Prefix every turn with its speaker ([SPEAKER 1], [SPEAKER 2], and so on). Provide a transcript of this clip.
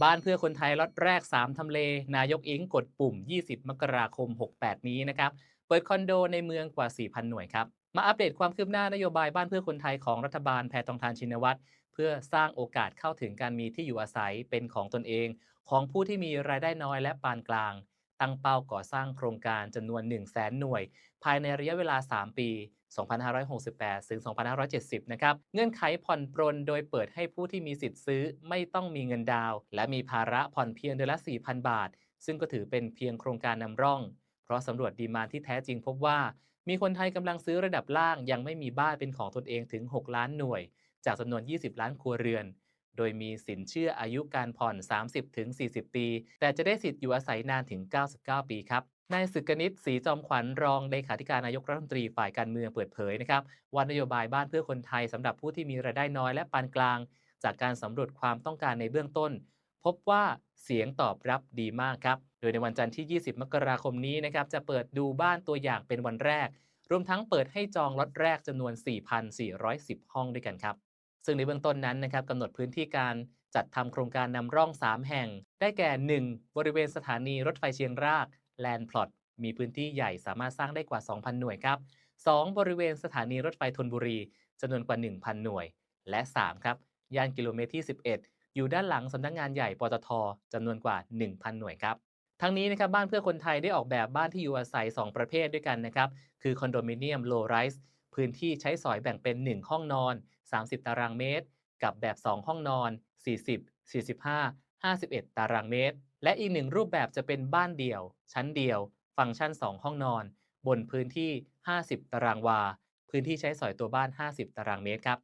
[SPEAKER 1] บ้านเพื่อคนไทยล็อตแรก 3 ทำเล นายกอิงกดปุ่ม 20 มกราคม 68 นี้นะครับ เปิดคอนโดในเมืองกว่า 4,000 หน่วยครับ มาอัปเดตความคืบหน้านโยบายบ้านเพื่อคนไทยของรัฐบาลแพทองทานชินวัตร เพื่อสร้างโอกาสเข้าถึงการมีที่อยู่อาศัยเป็นของตนเอง ของผู้ที่มีรายได้น้อยและปานกลาง ตั้งเป้าก่อสร้างโครงการจำนวน 1 0 0 0 0แสนหน่วย ภายในระยะเวลา 3 ปี 2568 ถึง 2570 นะครับ เงื่อนไขผ่อนปรนโดยเปิดให้ผู้ที่มีสิทธิ์ซื้อไม่ต้องมีเงินดาว และมีภาระผ่อนเพียงเดือนละ 4,000 บาท ซึ่งก็ถือเป็นเพียงโครงการนำร่อง เพราะสำรวจดีมานที่แท้จริงพบว่า มีคนไทยกำลังซื้อระดับล่าง ยังไม่มีบ้านเป็นของตนเองถึง 6 ล้านหน่วย จากจำนวน 20 ล้านครัวเรือน โดยมีสินเชื่ออายุการผ่อน 30-40 ปี แต่จะได้สิทธิ์อยู่อาศัยนานถึง 99 ปีครับนายสึกนิตศรีจอมขวัญรองเลขาธิการนายกรัฐมนตรีฝ่ายการเมืองเปิดเผยนะครับว่านโยบายบ้านเพื่อคนไทยสำหรับผู้ที่มีรายได้น้อยและปานกลาง จากการสำรวจความต้องการในเบื้องต้น พบว่าเสียงตอบรับดีมากครับ โดยในวันจันทร์ที่ 20 มกราคมนี้นะครับจะเปิดดูบ้านตัวอย่างเป็นวันแรก รวมทั้งเปิดให้จองล็อตแรกจำนวน 4,410 ห้องด้วยกันครับ ซึ่งในเบื้องต้นนั้นนะครับกำหนดพื้นที่การจัดทำโครงการนำร่อง 3 แห่ง ได้แก่ 1. บริเวณสถานีรถไฟเชียงรากแลนด์พลอตมีพื้นที่ใหญ่สามารถสร้างได้กว่า 2,000 หน่วยครับ 2. บริเวณสถานีรถไฟธนบุรีจำนวนกว่า 1,000 หน่วย และ 3 ครับ ย่านกิโลเมตรที่ 11 อยู่ด้านหลังสำนักงงานใหญ่ปตทจำนวนกว่า 1,000 หน่วยครับ ทั้งนี้นะครับบ้านเพื่อคนไทยได้ออกแบบบ้านที่อยู่อาศัย 2 ประเภทด้วยกันนะครับ คือคอนโดมิเนียมโลไรส์ พื้นที่ใช้สอยแบ่งเป็น 1 ห้องนอน 30 ตารางเมตร กับแบบ 2 ห้องนอน 40 45 51 ตารางเมตร และอีกหนึ่งรูปแบบจะเป็นบ้านเดี่ยว ชั้นเดียว ฟังก์ชัน 2 ห้องนอน บนพื้นที่ 50 ตารางวา พื้นที่ใช้สอยตัวบ้าน 50 ตารางเมตรครับ